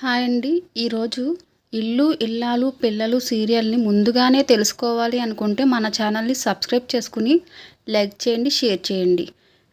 Hi అండి. ఈరోజు ఇల్లు ఇల్లాలు పిల్లలు సీరియల్ని ముందుగానే తెలుసుకోవాలి అనుకుంటే మన ఛానల్ని సబ్స్క్రైబ్ చేసుకుని లైక్ చేయండి షేర్ చేయండి.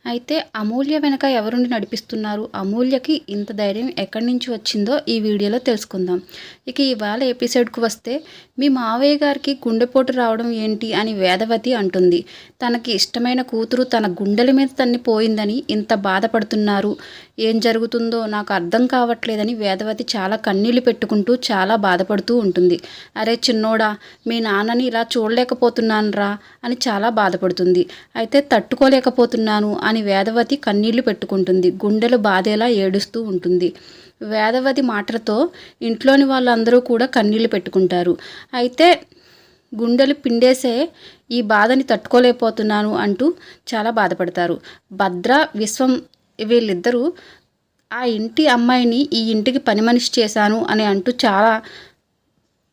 అయితే అమూల్య వెనక ఎవరుండి నడిపిస్తున్నారు? అమూల్యకి ఇంత ధైర్యం ఎక్కడి నుంచి వచ్చిందో ఈ వీడియోలో తెలుసుకుందాం. ఇక ఇవాళ ఎపిసోడ్కు వస్తే మీ మావయ్య గారికి గుండెపోటు రావడం ఏంటి అని వేదవతి అంటుంది. తనకి ఇష్టమైన కూతురు తన గుండెల మీద తన్ని పోయిందని ఇంత బాధపడుతున్నారు. ఏం జరుగుతుందో నాకు అర్థం కావట్లేదని వేదవతి చాలా కన్నీళ్ళు పెట్టుకుంటూ చాలా బాధపడుతూ ఉంటుంది. అరే చిన్నోడా మీ నాన్నని ఇలా చూడలేకపోతున్నాను రా అని చాలా బాధపడుతుంది. అయితే తట్టుకోలేకపోతున్నాను అని వేదవతి కన్నీళ్ళు పెట్టుకుంటుంది. గుండెలు బాధేలా ఏడుస్తూ ఉంటుంది. వేదవతి మాటలతో ఇంట్లోని వాళ్ళందరూ కూడా కన్నీళ్ళు పెట్టుకుంటారు. అయితే గుండెలు పిండేసే ఈ బాధని తట్టుకోలేకపోతున్నాను అంటూ చాలా బాధపడతారు. భద్ర విశ్వం వీళ్ళిద్దరూ ఆ ఇంటి అమ్మాయిని ఈ ఇంటికి పని మనిషి చేశాను అని అంటూ చాలా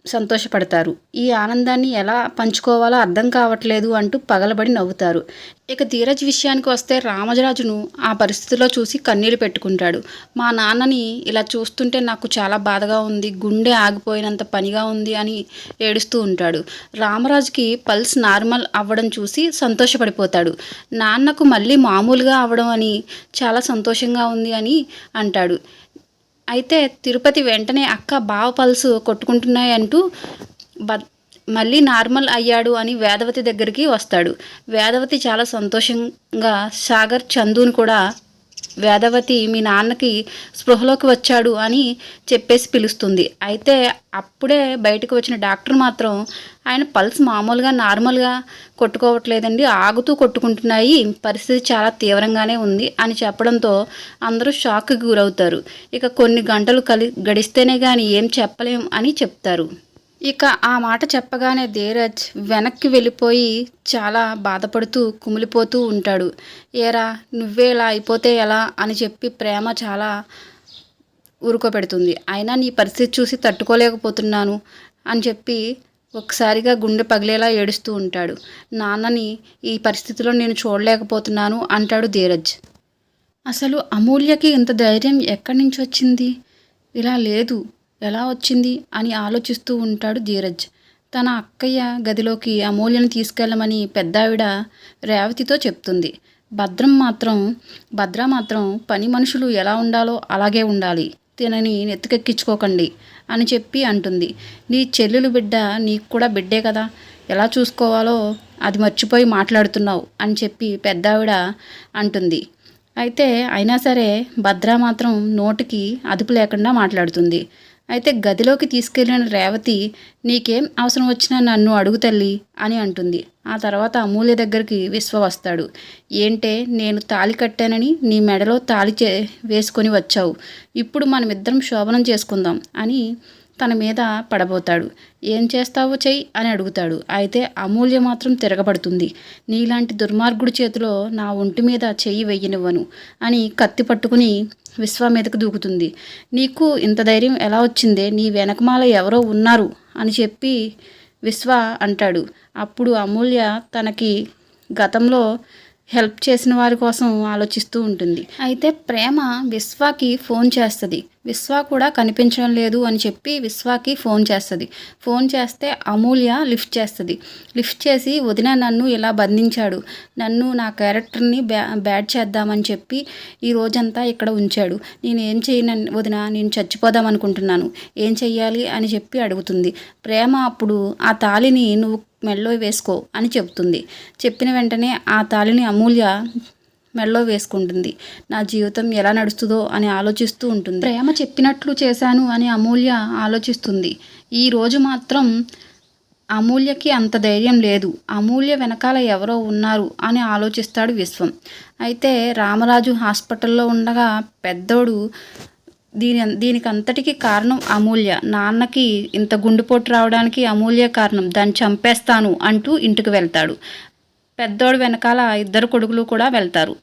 సంతోషపడతారు. ఈ ఆనందాన్ని ఎలా పంచుకోవాలో అర్థం కావట్లేదు అంటూ పగలబడి నవ్వుతారు. ఇక ధీరజ్ విషయానికి వస్తే రామజరాజును ఆ పరిస్థితిలో చూసి కన్నీళ్ళు పెట్టుకుంటాడు. మా నాన్నని ఇలా చూస్తుంటే నాకు చాలా బాధగా ఉంది గుండె ఆగిపోయినంత పనిగా ఉంది అని ఏడుస్తూ ఉంటాడు. రామరాజుకి పల్స్ నార్మల్ అవ్వడం చూసి సంతోషపడిపోతాడు. నాన్నకు మళ్ళీ మామూలుగా అవ్వడం అని చాలా సంతోషంగా ఉంది అని అంటాడు. అయితే తిరుపతి వెంటనే అక్క బావ పల్సు కొట్టుకుంటున్నాయి అంటూ బ మళ్ళీ నార్మల్ అయ్యాడు అని వేదవతి దగ్గరికి వస్తాడు. వేదవతి చాలా సంతోషంగా సాగర్ చందుని కూడా వేదవతి మీ నాన్నకి స్పృహలోకి వచ్చాడు అని చెప్పేసి పిలుస్తుంది. అయితే అప్పుడే బయటకు వచ్చిన డాక్టర్ మాత్రం ఆయన పల్స్ మామూలుగా నార్మల్గా కొట్టుకోవట్లేదండి. ఆగుతూ కొట్టుకుంటున్నాయి. పరిస్థితి చాలా తీవ్రంగానే ఉంది అని చెప్పడంతో అందరూ షాక్కి గురవుతారు. ఇక కొన్ని గంటలు కలి గడిస్తేనే కానీ ఏం చెప్పలేం అని చెప్తారు. ఇక ఆ మాట చెప్పగానే ధీరజ్ వెనక్కి వెళ్ళిపోయి చాలా బాధపడుతూ కుమిలిపోతూ ఉంటాడు. ఏరా నువ్వే ఇలా అయిపోతే ఎలా? అని చెప్పి ప్రేమ చాలా ఊరుకోపెడుతుంది అయినా నీ పరిస్థితి చూసి తట్టుకోలేకపోతున్నాను అని చెప్పి ఒకసారిగా గుండె పగిలేలా ఏడుస్తూ ఉంటాడు. నాన్నని ఈ పరిస్థితిలో నేను చూడలేకపోతున్నాను అంటాడు ధీరజ్. అసలు అమూల్యకి ఇంత ధైర్యం ఎక్కడి నుంచి వచ్చింది? ఇలా లేదు. ఎలా వచ్చింది అని ఆలోచిస్తూ ఉంటాడు ధీరజ్. తన అక్కయ్య గదిలోకి అమూల్యను తీసుకెళ్ళమని పెద్దావిడ రేవతితో చెప్తుంది. భద్రం మాత్రం భద్ర మాత్రం పని మనుషులు ఎలా ఉండాలో అలాగే ఉండాలి. తినని నెత్తికెక్కించుకోకండి అని చెప్పి అంటుంది. నీ చెల్లెలు బిడ్డ నీకు కూడా బిడ్డే కదా. ఎలా చూసుకోవాలో అది మర్చిపోయి మాట్లాడుతున్నావు అని చెప్పి పెద్దావిడ అంటుంది. అయితే అయినా సరే భద్ర మాత్రం నోటికి అదుపు లేకుండా మాట్లాడుతుంది. అయితే గదిలోకి తీసుకెళ్ళిన రేవతి నీకేం అవసరం వచ్చినా నన్ను అడుగు తల్లి అని అంటుంది. ఆ తర్వాత అమూల్య దగ్గరికి విశ్వ వస్తాడు. ఏంటే నేను తాళి కట్టానని నీ మెడలో తాళి చే వేసుకొని వచ్చావు. ఇప్పుడు మనమిద్దరం శోభనం చేసుకుందాం అని తన మీద పడబోతాడు. ఏం చేస్తావో చెయ్యి అని అడుగుతాడు. అయితే అమూల్య మాత్రం తిరగబడుతుంది. నీలాంటి దుర్మార్గుడి చేతిలో నా ఒంటి మీద చెయ్యి వెయ్యనివ్వను అని కత్తి పట్టుకుని విశ్వ మీదకు దూకుతుంది. నీకు ఇంత ధైర్యం ఎలా వచ్చిందే? నీ వెనకమాల ఎవరో ఉన్నారు అని చెప్పి విశ్వ అంటాడు. అప్పుడు అమూల్య తనకి గతంలో హెల్ప్ చేసిన వారి కోసం ఆలోచిస్తూ ఉంటుంది. అయితే ప్రేమ విశ్వాకి ఫోన్ చేస్తుంది. విశ్వ కూడా కనిపించడం లేదు అని చెప్పి విశ్వాకి ఫోన్ చేస్తుంది. ఫోన్ చేస్తే అమూల్య లిఫ్ట్ చేస్తుంది. లిఫ్ట్ చేసి వదిన నన్ను ఇలా బంధించాడు. నన్ను నా క్యారెక్టర్ని బ్యా బ్యాడ్ చేద్దామని చెప్పి ఈ రోజంతా ఇక్కడ ఉంచాడు. నేను ఏం చేయను వదిన నేను చచ్చిపోదాం అనుకుంటున్నాను. ఏం చెయ్యాలి? అని చెప్పి అడుగుతుంది. ప్రేమ అప్పుడు ఆ తాళిని నువ్వు మెల్లో వేసుకో అని చెప్తుంది చెప్పిన వెంటనే ఆ తాళిని అమూల్య మెడలో వేసుకుంటుంది. నా జీవితం ఎలా నడుస్తుందో అని ఆలోచిస్తూ ఉంటుంది. ప్రేమ చెప్పినట్లు చేశాను అని అమూల్య ఆలోచిస్తుంది. ఈ రోజు మాత్రం అమూల్యకి అంత ధైర్యం లేదు. అమూల్య వెనకాల ఎవరో ఉన్నారు అని ఆలోచిస్తాడు విశ్వం. అయితే రామరాజు హాస్పిటల్లో ఉండగా పెద్దోడు దీని దీనికి అంతటికీ కారణం అమూల్య. నాన్నకి ఇంత గుండెపోటు రావడానికి అమూల్య కారణం. దాన్ని చంపేస్తాను అంటూ ఇంటికి వెళ్తాడు. పెద్దోడు వెనకాల ఇద్దరు కొడుకులు కూడా వెళ్తారు.